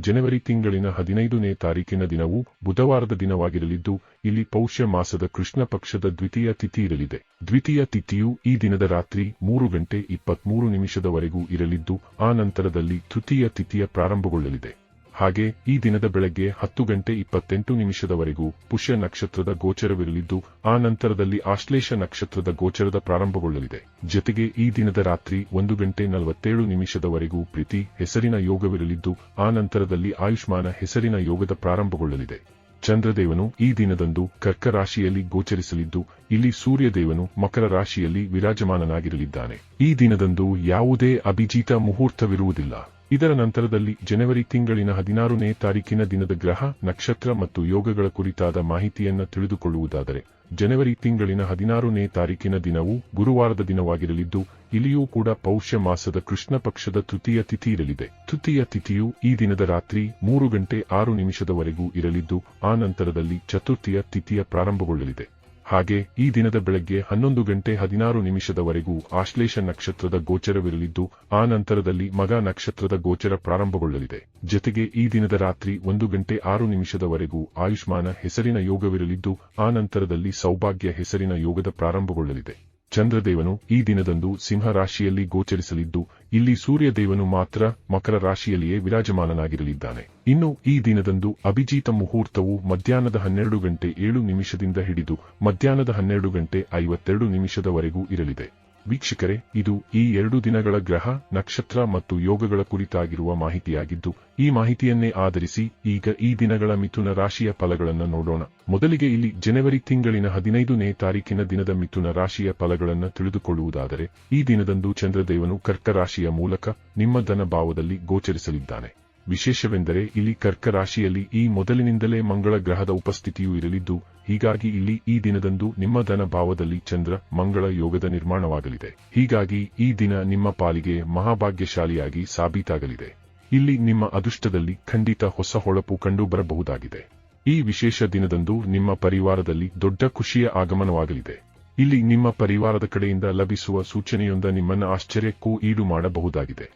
ಜನವರಿ ತಿಂಗಳಿನ ಹದಿನೈದನೇ ತಾರೀಕಿನ ದಿನವು ಬುಧವಾರದ ದಿನವಾಗಿರಲಿದ್ದು, ಇಲ್ಲಿ ಪೌಷ್ಯ ಮಾಸದ ಕೃಷ್ಣ ಪಕ್ಷದ ದ್ವಿತೀಯ ತಿಥಿ ಇರಲಿದೆ. ದ್ವಿತೀಯ ತಿಥಿಯು ಈ ದಿನದ ರಾತ್ರಿ ಮೂರು ಗಂಟೆ ಇಪ್ಪತ್ಮೂರು ನಿಮಿಷದವರೆಗೂ ಇರಲಿದ್ದು, ಆ ನಂತರದಲ್ಲಿ ತೃತೀಯ ತಿಥಿಯ ಪ್ರಾರಂಭಗೊಳ್ಳಲಿದೆ. ಹಾಗೆ ಈ ದಿನದ ಬೆಳಗ್ಗೆ ಹತ್ತು ಗಂಟೆ ಇಪ್ಪತ್ತೆಂಟು ನಿಮಿಷದವರೆಗೂ ಪುಷ್ಯ ನಕ್ಷತ್ರದ ಗೋಚರವಿರಲಿದ್ದು, ಆ ನಂತರದಲ್ಲಿ ಆಶ್ಲೇಷ ನಕ್ಷತ್ರದ ಗೋಚರದ ಪ್ರಾರಂಭಗೊಳ್ಳಲಿದೆ. ಜೊತೆಗೆ ಈ ದಿನದ ರಾತ್ರಿ ಒಂದು ಗಂಟೆ ನಲವತ್ತೇಳು ನಿಮಿಷದವರೆಗೂ ಪ್ರೀತಿ, ಹೆಸರಿನ ಯೋಗವಿರಲಿದ್ದು, ಆ ನಂತರದಲ್ಲಿ ಆಯುಷ್ಮಾನ ಹೆಸರಿನ ಯೋಗದ ಪ್ರಾರಂಭಗೊಳ್ಳಲಿದೆ. ಚಂದ್ರದೇವನು ಈ ದಿನದಂದು ಕರ್ಕ ರಾಶಿಯಲ್ಲಿ ಗೋಚರಿಸಲಿದ್ದು, ಇಲ್ಲಿ ಸೂರ್ಯದೇವನು ಮಕರ ರಾಶಿಯಲ್ಲಿ ವಿರಾಜಮಾನನಾಗಿರಲಿದ್ದಾನೆ. ಈ ದಿನದಂದು ಯಾವುದೇ ಅಭಿಜಿತ ಮುಹೂರ್ತವಿರುವುದಿಲ್ಲ. ಇದರ ನಂತರದಲ್ಲಿ ಜನವರಿ ತಿಂಗಳಿನ ಹದಿನಾರನೇ ತಾರೀಕಿನ ದಿನದ ಗ್ರಹ, ನಕ್ಷತ್ರ ಮತ್ತು ಯೋಗಗಳ ಕುರಿತಾದ ಮಾಹಿತಿಯನ್ನು ತಿಳಿದುಕೊಳ್ಳುವುದಾದರೆ, ಜನವರಿ ತಿಂಗಳಿನ ಹದಿನಾರನೇ ತಾರೀಕಿನ ದಿನವು ಗುರುವಾರದ ದಿನವಾಗಿರಲಿದ್ದು, ಇಲ್ಲಿಯೂ ಕೂಡ ಪೌಷ್ಯ ಮಾಸದ ಕೃಷ್ಣ ಪಕ್ಷದ ತೃತೀಯ ತಿಥಿ ಇರಲಿದೆ. ತೃತೀಯ ತಿಥಿಯು ಈ ದಿನದ ರಾತ್ರಿ ಮೂರು ಗಂಟೆ ಆರು ನಿಮಿಷದವರೆಗೂ ಇರಲಿದ್ದು, ಆ ನಂತರದಲ್ಲಿ ಚತುರ್ಥಿಯ ತಿಥಿಯ ಪ್ರಾರಂಭಗೊಳ್ಳಲಿದೆ. ಹಾಗೆ ಈ ದಿನದ ಬೆಳಗ್ಗೆ ಹನ್ನೊಂದು ಗಂಟೆ ಹದಿನಾರು ನಿಮಿಷದವರೆಗೂ ಆಶ್ಲೇಷ ನಕ್ಷತ್ರದ ಗೋಚರವಿರಲಿದ್ದು, ಆ ನಂತರದಲ್ಲಿ ಮಗ ನಕ್ಷತ್ರದ ಗೋಚರ ಪ್ರಾರಂಭಗೊಳ್ಳಲಿದೆ. ಜೊತೆಗೆ ಈ ದಿನದ ರಾತ್ರಿ ಒಂದು ಗಂಟೆ ಆರು ನಿಮಿಷದವರೆಗೂ ಆಯುಷ್ಮಾನ ಹೆಸರಿನ ಯೋಗವಿರಲಿದ್ದು, ಆ ನಂತರದಲ್ಲಿ ಸೌಭಾಗ್ಯ ಹೆಸರಿನ ಯೋಗದ ಪ್ರಾರಂಭಗೊಳ್ಳಲಿದೆ. ಚಂದ್ರದೇವನು ಈ ದಿನದಂದು ಸಿಂಹ ರಾಶಿಯಲ್ಲಿ ಗೋಚರಿಸಲಿದ್ದು, ಇಲ್ಲಿ ಸೂರ್ಯದೇವನು ಮಾತ್ರ ಮಕರ ರಾಶಿಯಲ್ಲಿಯೇ ವಿರಾಜಮಾನನಾಗಿರಲಿದ್ದಾನೆ. ಇನ್ನು ಈ ದಿನದಂದು ಅಭಿಜಿತ ಮುಹೂರ್ತವು ಮಧ್ಯಾಹ್ನದ ಹನ್ನೆರಡು ಗಂಟೆ ಏಳು ನಿಮಿಷದಿಂದ ಹಿಡಿದು ಮಧ್ಯಾಹ್ನದ ಹನ್ನೆರಡು ಗಂಟೆ ಐವತ್ತೆರಡು ನಿಮಿಷದವರೆಗೂ ಇರಲಿದೆ. ವೀಕ್ಷಕರೇ, ಇದು ಈ ಎರಡು ದಿನಗಳ ಗ್ರಹ, ನಕ್ಷತ್ರ ಮತ್ತು ಯೋಗಗಳ ಕುರಿತಾಗಿರುವ ಮಾಹಿತಿಯಾಗಿದ್ದು, ಈ ಮಾಹಿತಿಯನ್ನೇ ಆಧರಿಸಿ ಈಗ ಈ ದಿನಗಳ ಮಿಥುನ ರಾಶಿಯ ಫಲಗಳನ್ನು ನೋಡೋಣ. ಮೊದಲಿಗೆ ಇಲ್ಲಿ ಜನವರಿ ತಿಂಗಳಿನ ಹದಿನೈದನೇ ತಾರೀಕಿನ ದಿನದ ಮಿಥುನ ರಾಶಿಯ ಫಲಗಳನ್ನು ತಿಳಿದುಕೊಳ್ಳುವುದಾದರೆ, ಈ ದಿನದಂದು ಚಂದ್ರದೇವನು ಕರ್ಕ ರಾಶಿಯ ಮೂಲಕ ನಿಮ್ಮ ಧನಭಾವದಲ್ಲಿ ಗೋಚರಿಸಲಿದ್ದಾನೆ. ವಿಶೇಷವೆಂದರೆ ಇಲ್ಲಿ ಕರ್ಕ ರಾಶಿಯಲ್ಲಿ ಈ ಮೊದಲಿನಿಂದಲೇ ಮಂಗಳ ಗ್ರಹದ ಉಪಸ್ಥಿತಿಯೂ ಇರಲಿದ್ದು, ಹೀಗಾಗಿ ಇಲ್ಲಿ ಈ ದಿನದಂದು ನಿಮ್ಮ ಧನ ಭಾವದಲ್ಲಿ ಚಂದ್ರ ಮಂಗಳ ಯೋಗದ ನಿರ್ಮಾಣವಾಗಲಿದೆ. ಹೀಗಾಗಿ ಈ ದಿನ ನಿಮ್ಮ ಪಾಲಿಗೆ ಮಹಾಭಾಗ್ಯಶಾಲಿಯಾಗಿ ಸಾಬೀತಾಗಲಿದೆ. ಇಲ್ಲಿ ನಿಮ್ಮ ಅದೃಷ್ಟದಲ್ಲಿ ಖಂಡಿತ ಹೊಸ ಹೊಳಪು ಕಂಡು ಬರಬಹುದಾಗಿದೆ ಈ ವಿಶೇಷ ದಿನದಂದು ನಿಮ್ಮ ಪರಿವಾರದಲ್ಲಿ ದೊಡ್ಡ ಖುಷಿಯ ಆಗಮನವಾಗಲಿದೆ. ಇಲ್ಲಿ ನಿಮ್ಮ ಪರಿವಾರದ ಕಡೆಯಿಂದ ಲಭಿಸುವ ಸೂಚನೆಯೊಂದ ನಿಮ್ಮನ್ನ ಆಶ್ಚರ್ಯಕ್ಕೂ ಈಡು ಮಾಡಬಹುದಾಗಿದೆ.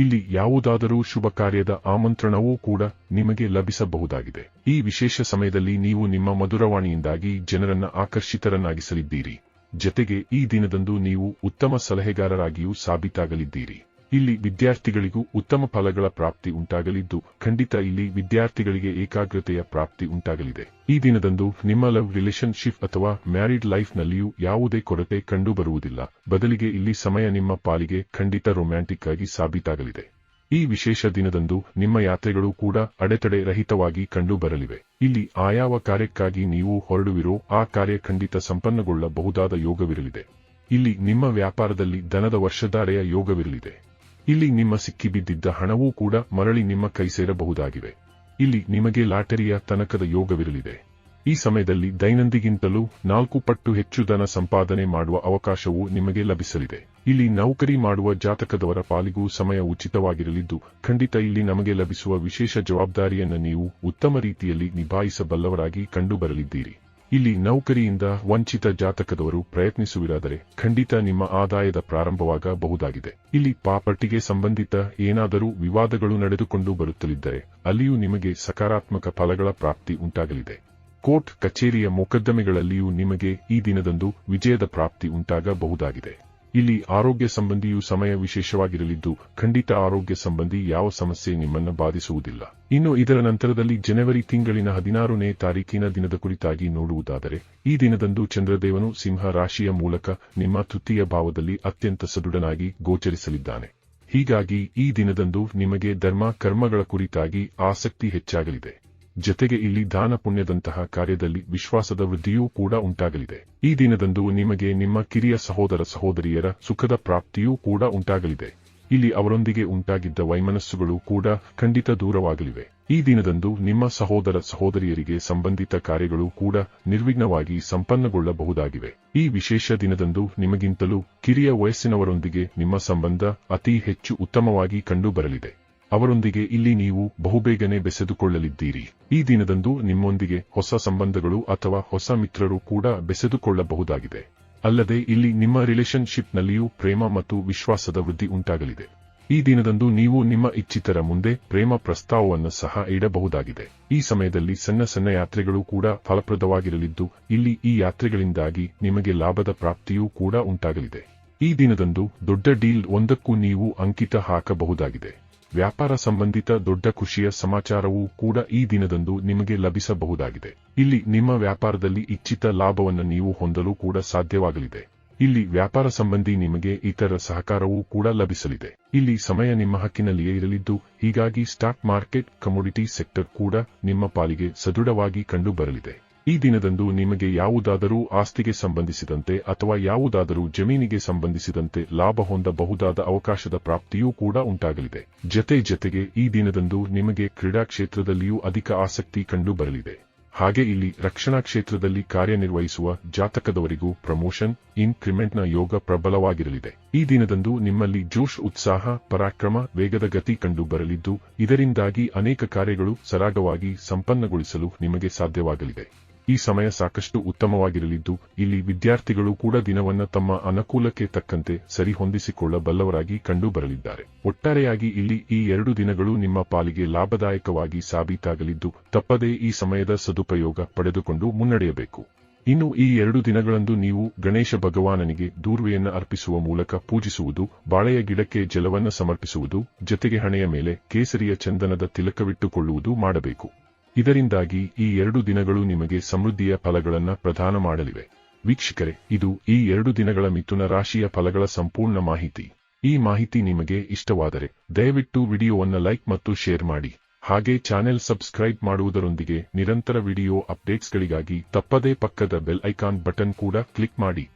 ಇಲ್ಲಿ ಯಾವುದಾದರೂ ಶುಭ ಕಾರ್ಯದ ಆಮಂತ್ರಣವೂ ಕೂಡ ನಿಮಗೆ ಲಭಿಸಬಹುದಾಗಿದೆ. ಈ ವಿಶೇಷ ಸಮಯದಲ್ಲಿ ನೀವು ನಿಮ್ಮ ಮಧುರವಾಣಿಯಿಂದಾಗಿ ಜನರನ್ನ ಆಕರ್ಷಿತರನ್ನಾಗಿಸಲಿದ್ದೀರಿ. ಜತೆಗೆ ಈ ದಿನದಂದು ನೀವು ಉತ್ತಮ ಸಲಹೆಗಾರರಾಗಿಯೂ ಸಾಬೀತಾಗಲಿದ್ದೀರಿ. ಇಲ್ಲಿ ವಿದ್ಯಾರ್ಥಿಗಳಿಗೂ ಉತ್ತಮ ಫಲಗಳ ಪ್ರಾಪ್ತಿ ಉಂಟಾಗಲಿದ್ದು, ಖಂಡಿತ ಇಲ್ಲಿ ವಿದ್ಯಾರ್ಥಿಗಳಿಗೆ ಏಕಾಗ್ರತೆಯ ಪ್ರಾಪ್ತಿ ಉಂಟಾಗಲಿದೆ. ಈ ದಿನದಂದು ನಿಮ್ಮ ಲವ್ ರಿಲೇಶನ್ಶಿಪ್ ಅಥವಾ ಮ್ಯಾರಿಡ್ ಲೈಫ್ನಲ್ಲಿಯೂ ಯಾವುದೇ ಕೊರತೆ ಕಂಡುಬರುವುದಿಲ್ಲ. ಬದಲಿಗೆ ಇಲ್ಲಿ ಸಮಯ ನಿಮ್ಮ ಪಾಲಿಗೆ ಖಂಡಿತ ರೊಮ್ಯಾಂಟಿಕ್ ಆಗಿ ಸಾಬೀತಾಗಲಿದೆ. ಈ ವಿಶೇಷ ದಿನದಂದು ನಿಮ್ಮ ಯಾತ್ರೆಗಳು ಕೂಡ ಅಡೆತಡೆ ರಹಿತವಾಗಿ ಕಂಡುಬರಲಿವೆ. ಇಲ್ಲಿ ಆಯಾವ ಕಾರ್ಯಕ್ಕಾಗಿ ನೀವು ಹೊರಡುವಿರೋ ಆ ಕಾರ್ಯ ಖಂಡಿತ ಸಂಪನ್ನಗೊಳ್ಳಬಹುದಾದ ಯೋಗವಿರಲಿದೆ. ಇಲ್ಲಿ ನಿಮ್ಮ ವ್ಯಾಪಾರದಲ್ಲಿ ದನದ ವರ್ಷಧಾರೆಯ ಯೋಗವಿರಲಿದೆ. ಇಲ್ಲಿ ನಿಮ್ಮ ಸಿಕ್ಕಿಬಿದ್ದಿದ್ದ ಹಣವೂ ಕೂಡ ಮರಳಿ ನಿಮ್ಮ ಕೈ ಸೇರಬಹುದಾಗಿವೆ. ಇಲ್ಲಿ ನಿಮಗೆ ಲಾಟರಿಯ ತನಕದ ಯೋಗವಿರಲಿದೆ. ಈ ಸಮಯದಲ್ಲಿ ದೈನಂದಿಗಿಂತಲೂ ನಾಲ್ಕು ಪಟ್ಟು ಹೆಚ್ಚು ಧನ ಸಂಪಾದನೆ ಮಾಡುವ ಅವಕಾಶವೂ ನಿಮಗೆ ಲಭಿಸಲಿದೆ. ಇಲ್ಲಿ ನೌಕರಿ ಮಾಡುವ ಜಾತಕದವರ ಪಾಲಿಗೂ ಸಮಯ ಉಚಿತವಾಗಿರಲಿದ್ದು, ಖಂಡಿತ ಇಲ್ಲಿ ನಮಗೆ ಲಭಿಸುವ ವಿಶೇಷ ಜವಾಬ್ದಾರಿಯನ್ನು ನೀವು ಉತ್ತಮ ರೀತಿಯಲ್ಲಿ ನಿಭಾಯಿಸಬಲ್ಲವರಾಗಿ ಕಂಡುಬರಲಿದ್ದೀರಿ. ಇಲ್ಲಿ ನೌಕರಿಯಿಂದ ವಂಚಿತ ಜಾತಕದವರು ಪ್ರಯತ್ನಿಸುವಿರಾದರೆ ಖಂಡಿತ ನಿಮ್ಮ ಆದಾಯದ ಪ್ರಾರಂಭವಾಗಬಹುದಾಗಿದೆ. ಇಲ್ಲಿ ಪಾಪರ್ಟಿಗೆ ಸಂಬಂಧಿತ ಏನಾದರೂ ವಿವಾದಗಳು ನಡೆದುಕೊಂಡು ಬರುತ್ತಲಿದ್ದರೆ ಅಲ್ಲಿಯೂ ನಿಮಗೆ ಸಕಾರಾತ್ಮಕ ಫಲಗಳ ಪ್ರಾಪ್ತಿ ಉಂಟಾಗಲಿದೆ. ಕೋರ್ಟ್ ಕಚೇರಿಯ ಮೊಕದ್ದಮೆಗಳಲ್ಲಿಯೂ ನಿಮಗೆ ಈ ದಿನದಂದು ವಿಜಯದ ಪ್ರಾಪ್ತಿ ಉಂಟಾಗಬಹುದಾಗಿದೆ. ಇಲ್ಲಿ ಆರೋಗ್ಯ ಸಂಬಂಧಿಯು ಸಮಯ ವಿಶೇಷವಾಗಿರಲಿದ್ದು, ಖಂಡಿತ ಆರೋಗ್ಯ ಸಂಬಂಧಿ ಯಾವ ಸಮಸ್ಯೆ ನಿಮ್ಮನ್ನು ಬಾಧಿಸುವುದಿಲ್ಲ. ಇನ್ನು ಇದರ ನಂತರದಲ್ಲಿ ಜನವರಿ ತಿಂಗಳಿನ ಹದಿನಾರನೇ ತಾರೀಕಿನ ದಿನದ ಕುರಿತಾಗಿ ನೋಡುವುದಾದರೆ, ಈ ದಿನದಂದು ಚಂದ್ರದೇವನು ಸಿಂಹ ರಾಶಿಯ ಮೂಲಕ ನಿಮ್ಮ ತೃತೀಯ ಭಾವದಲ್ಲಿ ಅತ್ಯಂತ ಸದೃಢನಾಗಿ ಗೋಚರಿಸಲಿದ್ದಾನೆ. ಹೀಗಾಗಿ ಈ ದಿನದಂದು ನಿಮಗೆ ಧರ್ಮ ಕರ್ಮಗಳ ಕುರಿತಾಗಿ ಆಸಕ್ತಿ ಹೆಚ್ಚಾಗಲಿದೆ. ಜತೆಗೆ ಇಲ್ಲಿ ದಾನ ಪುಣ್ಯದಂತಹ ಕಾರ್ಯದಲ್ಲಿ ವಿಶ್ವಾಸದ ವೃದ್ಧಿಯೂ ಕೂಡ ಉಂಟಾಗಲಿದೆ. ಈ ದಿನದಂದು ನಿಮಗೆ ನಿಮ್ಮ ಕಿರಿಯ ಸಹೋದರ ಸಹೋದರಿಯರ ಸುಖದ ಪ್ರಾಪ್ತಿಯೂ ಕೂಡ ಉಂಟಾಗಲಿದೆ. ಇಲ್ಲಿ ಅವರೊಂದಿಗೆ ಉಂಟಾಗಿದ್ದ ವೈಮನಸ್ಸುಗಳು ಕೂಡ ಖಂಡಿತ ದೂರವಾಗಲಿವೆ. ಈ ದಿನದಂದು ನಿಮ್ಮ ಸಹೋದರ ಸಹೋದರಿಯರಿಗೆ ಸಂಬಂಧಿತ ಕಾರ್ಯಗಳು ಕೂಡ ನಿರ್ವಿಘ್ನವಾಗಿ ಸಂಪನ್ನಗೊಳ್ಳಬಹುದಾಗಿವೆ. ಈ ವಿಶೇಷ ದಿನದಂದು ನಿಮಗಿಂತಲೂ ಕಿರಿಯ ವಯಸ್ಸಿನವರೊಂದಿಗೆ ನಿಮ್ಮ ಸಂಬಂಧ ಅತಿ ಹೆಚ್ಚು ಉತ್ತಮವಾಗಿ ಕಂಡುಬರಲಿದೆ. ಅವರೊಂದಿಗೆ ಇಲ್ಲಿ ನೀವು ಬಹುಬೇಗನೆ ಬೆಸೆದುಕೊಳ್ಳಲಿದ್ದೀರಿ. ಈ ದಿನದಂದು ನಿಮ್ಮೊಂದಿಗೆ ಹೊಸ ಸಂಬಂಧಗಳು ಅಥವಾ ಹೊಸ ಮಿತ್ರರು ಕೂಡ ಬೆಸೆದುಕೊಳ್ಳಬಹುದಾಗಿದೆ. ಅಲ್ಲದೆ ಇಲ್ಲಿ ನಿಮ್ಮ ರಿಲೇಶನ್ಶಿಪ್ನಲ್ಲಿಯೂ ಪ್ರೇಮ ಮತ್ತು ವಿಶ್ವಾಸದ ವೃದ್ಧಿ ಉಂಟಾಗಲಿದೆ. ಈ ದಿನದಂದು ನೀವು ನಿಮ್ಮ ಇಚ್ಛಿತರ ಮುಂದೆ ಪ್ರೇಮ ಪ್ರಸ್ತಾವವನ್ನು ಸಹ ಇಡಬಹುದಾಗಿದೆ. ಈ ಸಮಯದಲ್ಲಿ ಸಣ್ಣ ಸಣ್ಣ ಯಾತ್ರೆಗಳು ಕೂಡ ಫಲಪ್ರದವಾಗಿರಲಿದ್ದು, ಇಲ್ಲಿ ಈ ಯಾತ್ರೆಗಳಿಂದಾಗಿ ನಿಮಗೆ ಲಾಭದ ಪ್ರಾಪ್ತಿಯೂ ಕೂಡ ಉಂಟಾಗಲಿದೆ. ಈ ದಿನದಂದು ದೊಡ್ಡ ಡೀಲ್ ಒಂದಕ್ಕೂ ನೀವು ಅಂಕಿತ ಹಾಕಬಹುದಾಗಿದೆ. ವ್ಯಾಪಾರ ಸಂಬಂಧಿತ ದೊಡ್ಡ ಖುಷಿಯ ಸಮಾಚಾರವೂ ಕೂಡ ಈ ದಿನದಂದು ನಿಮಗೆ ಲಭಿಸಬಹುದಾಗಿದೆ. ಇಲ್ಲಿ ನಿಮ್ಮ ವ್ಯಾಪಾರದಲ್ಲಿ ಇಚ್ಛಿತ ಲಾಭವನ್ನು ನೀವು ಹೊಂದಲು ಕೂಡ ಸಾಧ್ಯವಾಗಲಿದೆ. ಇಲ್ಲಿ ವ್ಯಾಪಾರ ಸಂಬಂಧಿ ನಿಮಗೆ ಇತರ ಸಹಕಾರವೂ ಕೂಡ ಲಭಿಸಲಿದೆ. ಇಲ್ಲಿ ಸಮಯ ನಿಮ್ಮ ಹಕ್ಕಿನಲ್ಲಿಯೇ ಇರಲಿದ್ದು, ಹೀಗಾಗಿ ಸ್ಟಾಕ್ ಮಾರ್ಕೆಟ್, ಕಮೋಡಿಟಿ ಸೆಕ್ಟರ್ ಕೂಡ ನಿಮ್ಮ ಪಾಲಿಗೆ ಸದೃಢವಾಗಿ ಕಂಡುಬರಲಿದೆ. ಈ ದಿನದಂದು ನಿಮಗೆ ಯಾವುದಾದರೂ ಆಸ್ತಿಗೆ ಸಂಬಂಧಿಸಿದಂತೆ ಅಥವಾ ಯಾವುದಾದರೂ ಜಮೀನಿಗೆ ಸಂಬಂಧಿಸಿದಂತೆ ಲಾಭ ಹೊಂದಬಹುದಾದ ಅವಕಾಶದ ಪ್ರಾಪ್ತಿಯೂ ಕೂಡ ಉಂಟಾಗಲಿದೆ. ಜತೆ ಜತೆಗೆ ಈ ದಿನದಂದು ನಿಮಗೆ ಕ್ರೀಡಾ ಕ್ಷೇತ್ರದಲ್ಲಿಯೂ ಅಧಿಕ ಆಸಕ್ತಿ ಕಂಡುಬರಲಿದೆ. ಹಾಗೆ ಇಲ್ಲಿ ರಕ್ಷಣಾ ಕ್ಷೇತ್ರದಲ್ಲಿ ಕಾರ್ಯನಿರ್ವಹಿಸುವ ಜಾತಕದವರಿಗೂ ಪ್ರಮೋಷನ್, ಇನ್ಕ್ರಿಮೆಂಟ್ನ ಯೋಗ ಪ್ರಬಲವಾಗಿರಲಿದೆ. ಈ ದಿನದಂದು ನಿಮ್ಮಲ್ಲಿ ಜೋಶ್ ಉತ್ಸಾಹ, ಪರಾಕ್ರಮ, ವೇಗದ ಗತಿ ಕಂಡುಬರಲಿದ್ದು, ಇದರಿಂದಾಗಿ ಅನೇಕ ಕಾರ್ಯಗಳು ಸರಾಗವಾಗಿ ಸಂಪನ್ನಗೊಳಿಸಲು ನಿಮಗೆ ಸಾಧ್ಯವಾಗಲಿದೆ. ಈ ಸಮಯ ಸಾಕಷ್ಟು ಉತ್ತಮವಾಗಿರಲಿದ್ದು, ಇಲ್ಲಿ ವಿದ್ಯಾರ್ಥಿಗಳು ಕೂಡ ದಿನವನ್ನ ತಮ್ಮ ಅನುಕೂಲಕ್ಕೆ ತಕ್ಕಂತೆ ಸರಿಹೊಂದಿಸಿಕೊಳ್ಳಬಲ್ಲವರಾಗಿ ಕಂಡುಬರಲಿದ್ದಾರೆ ಒಟ್ಟಾರೆಯಾಗಿ ಇಲ್ಲಿ ಈ ಎರಡು ದಿನಗಳು ನಿಮ್ಮ ಪಾಲಿಗೆ ಲಾಭದಾಯಕವಾಗಿ ಸಾಬೀತಾಗಲಿದ್ದು, ತಪ್ಪದೇ ಈ ಸಮಯದ ಸದುಪಯೋಗ ಪಡೆದುಕೊಂಡು ಮುನ್ನಡೆಯಬೇಕು. ಇನ್ನು ಈ ಎರಡು ದಿನಗಳಂದು ನೀವು ಗಣೇಶ ಭಗವಾನನಿಗೆ ದೂರ್ವೆಯನ್ನ ಅರ್ಪಿಸುವ ಮೂಲಕ ಪೂಜಿಸುವುದು, ಬಾಳೆಯ ಗಿಡಕ್ಕೆ ಜಲವನ್ನ ಸಮರ್ಪಿಸುವುದು, ಜತೆಗೆ ಹಣೆಯ ಮೇಲೆ ಕೇಸರಿಯ ಚಂದನದ ತಿಲಕವಿಟ್ಟುಕೊಳ್ಳುವುದು ಮಾಡಬೇಕು. ಇದರಿಂದಾಗಿ ಈ ಎರಡು ದಿನಗಳು ನಿಮಗೆ ಸಮೃದ್ಧಿಯ ಫಲಗಳನ್ನು ಪ್ರದಾನ ಮಾಡಲಿವೆ. ವೀಕ್ಷಕರೇ, ಇದು ಈ ಎರಡು ದಿನಗಳ ಮಿಥುನ ರಾಶಿಯ ಫಲಗಳ ಸಂಪೂರ್ಣ ಮಾಹಿತಿ. ಈ ಮಾಹಿತಿ ನಿಮಗೆ ಇಷ್ಟವಾದರೆ ದಯವಿಟ್ಟು ವಿಡಿಯೋವನ್ನು ಲೈಕ್ ಮತ್ತು ಶೇರ್ ಮಾಡಿ. ಹಾಗೆ ಚಾನೆಲ್ ಸಬ್ಸ್ಕ್ರೈಬ್ ಮಾಡುವುದರೊಂದಿಗೆ ನಿರಂತರ ವಿಡಿಯೋ ಅಪ್ಡೇಟ್ಸ್ಗಳಿಗಾಗಿ ತಪ್ಪದೇ ಪಕ್ಕದ ಬೆಲ್ ಐಕಾನ್ ಬಟನ್ ಕೂಡ ಕ್ಲಿಕ್ ಮಾಡಿ.